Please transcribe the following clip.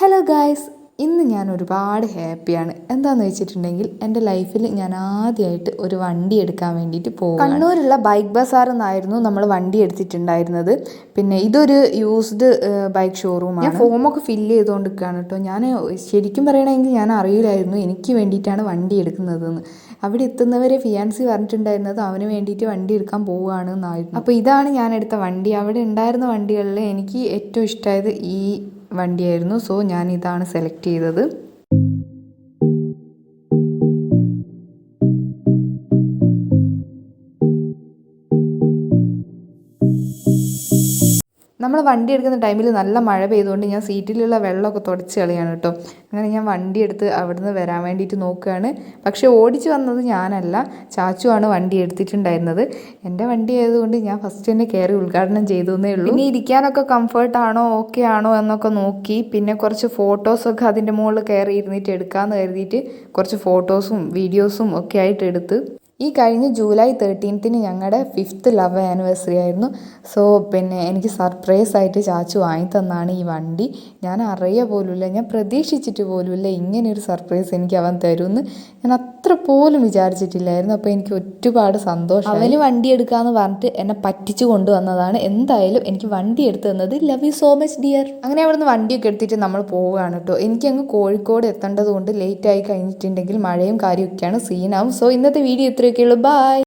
Hello guys ഇന്ന് ഞാൻ ഒരുപാട് ഹാപ്പിയാണ്. എന്താണെന്ന് വെച്ചിട്ടുണ്ടെങ്കിൽ എന്റെ ലൈഫിൽ ഞാൻ ആദ്യമായിട്ട് ഒരു വണ്ടി എടുക്കാൻ വേണ്ടിയിട്ട് പോകും കണ്ണൂരുള്ള ബൈക്ക് ബസാർ എന്നായിരുന്നു നമ്മൾ വണ്ടി എടുത്തിട്ടുണ്ടായിരുന്നത്. പിന്നെ ഇതൊരു യൂസ്ഡ് ബൈക്ക് ഷോറൂമാണ് ഞാൻ ഫോമൊക്കെ ഫില്ല് ചെയ്തുകൊണ്ട് നിൽക്കുകയാണ് കേട്ടോ. ഞാൻ ശരിക്കും പറയണമെങ്കിൽ ഞാൻ അറിയില്ലായിരുന്നു എനിക്ക് വേണ്ടിയിട്ടാണ് വണ്ടി എടുക്കുന്നതെന്ന്. അവിടെ എത്തുന്നവരെ ഫിയാൻസി പറഞ്ഞിട്ടുണ്ടായിരുന്നത് അവന് വേണ്ടിയിട്ട് വണ്ടി എടുക്കാൻ പോവുകയാണ് എന്നായിരുന്നു അപ്പോൾ ഇതാണ് ഞാൻ എടുത്ത വണ്ടി. അവിടെ ഉണ്ടായിരുന്ന വണ്ടികളിൽ എനിക്ക് ഏറ്റവും ഇഷ്ടമായത് ഈ വണ്ടിയായിരുന്നു. സോ ഞാൻ ഇതാണ് സെലക്ട് ചെയ്തത്. നമ്മൾ വണ്ടി എടുക്കുന്ന ടൈമിൽ നല്ല മഴ പെയ്തുകൊണ്ട് ഞാൻ സീറ്റിലുള്ള വെള്ളമൊക്കെ തുടച്ച് കളയാണ് കേട്ടോ. അങ്ങനെ ഞാൻ വണ്ടി എടുത്ത് അവിടുന്ന് വരാൻ വേണ്ടിയിട്ട് നോക്കുകയാണ്. പക്ഷേ ഓടിച്ച് വന്നത് ഞാനല്ല. ചാച്ചുവാണ് വണ്ടി എടുത്തിട്ടുണ്ടായിരുന്നത്. എന്റെ വണ്ടി ആയതുകൊണ്ട് ഞാൻ ഫസ്റ്റ് തന്നെ കയറി ഉദ്ഘാടനം ചെയ്തു എന്നേ ഉള്ളൂ. ഇനി ഇരിക്കാനൊക്കെ കംഫർട്ടാണോ ഓക്കെ ആണോ എന്നൊക്കെ നോക്കി പിന്നെ കുറച്ച് ഫോട്ടോസൊക്കെ അതിന്റെ മുകളിൽ കയറി ഇരുന്നിട്ട് എടുക്കാമെന്ന് കരുതിയിട്ട് കുറച്ച് ഫോട്ടോസും വീഡിയോസും ഒക്കെ ആയിട്ട് എടുത്ത് ഈ കഴിഞ്ഞ ജൂലൈ തേർട്ടീൻത്തിന് ഞങ്ങളുടെ ഫിഫ്ത്ത് ലവ് ആനിവേഴ്സറി ആയിരുന്നു. സോ പിന്നെ എനിക്ക് സർപ്രൈസ് ആയിട്ട് ചാച്ചു വാങ്ങി തന്നാണ് ഈ വണ്ടി. ഞാൻ അറിയ പോലുമില്ല ഞാൻ പ്രതീക്ഷിച്ചിട്ട് പോലുമില്ല ഇങ്ങനെ ഒരു സർപ്രൈസ് എനിക്ക് അവൻ തരുമെന്ന് ഞാൻ അത്ര പോലും വിചാരിച്ചിട്ടില്ലായിരുന്നു. അപ്പോൾ എനിക്ക് ഒരുപാട് സന്തോഷം അവന് വണ്ടി എടുക്കാമെന്ന് പറഞ്ഞിട്ട് എന്നെ പറ്റിച്ചു കൊണ്ടുവന്നതാണ്. എന്തായാലും എനിക്ക് വണ്ടി എടുത്തു തന്നത് love you so much dear അങ്ങനെ അവിടുന്ന് വണ്ടിയൊക്കെ എടുത്തിട്ട് നമ്മൾ പോവുകയാണ് കേട്ടോ. എനിക്കങ്ങ് കോഴിക്കോട് എത്തേണ്ടത് കൊണ്ട് ലേറ്റ് ആയി കഴിഞ്ഞിട്ടുണ്ടെങ്കിൽ മഴയും കാര്യമൊക്കെയാണ് സീനാവും സോ ഇന്നത്തെ വീഡിയോ ഇത്രയൊക്കെയുള്ളൂ ബൈ